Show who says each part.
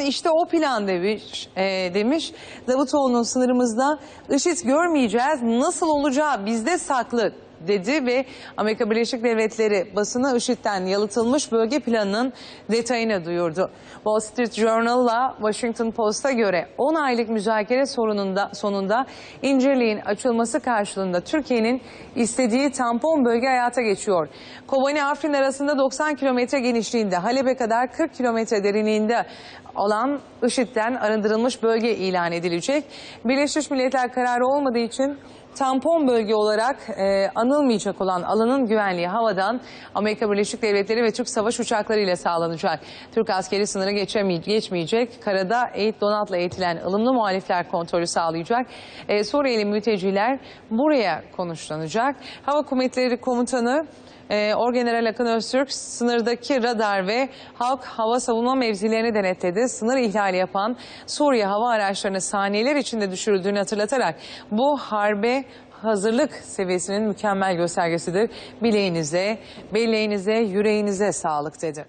Speaker 1: İşte o plan demiş, e, demiş. Davutoğlu'nun sınırımızda IŞİD görmeyeceğiz, nasıl olacağı bizde saklı dedi ve Amerika Birleşik Devletleri basını IŞİD'den yalıtılmış bölge planının detayını duyurdu. Wall Street Journal'la Washington Post'a göre 10 aylık müzakere sorununda sonunda İncirliğin açılması karşılığında Türkiye'nin istediği tampon bölge hayata geçiyor. Kobani Afrin arasında 90 kilometre genişliğinde, Halep'e kadar 40 kilometre derinliğinde olan IŞİD'den arındırılmış bölge ilan edilecek. Birleşmiş Milletler kararı olmadığı için tampon bölge olarak e, anılmayacak olan alanın güvenliği havadan Amerika Birleşik Devletleri ve Türk savaş uçakları ile sağlanacak. Türk askeri sınırı geçmeyecek. Karada eğit donatla eğitilen ılımlı muhalifler kontrolü sağlayacak. E, Suriyeli mülteciler buraya konuşlanacak. Hava Kuvvetleri Komutanı ee, Orgeneral Akın Öztürk sınırdaki radar ve halk hava savunma mevzilerini denetledi. Sınır ihlali yapan Suriye hava araçlarını saniyeler içinde düşürüldüğünü hatırlatarak bu harbe hazırlık seviyesinin mükemmel göstergesidir. Bileğinize, belleğinize, yüreğinize sağlık dedi.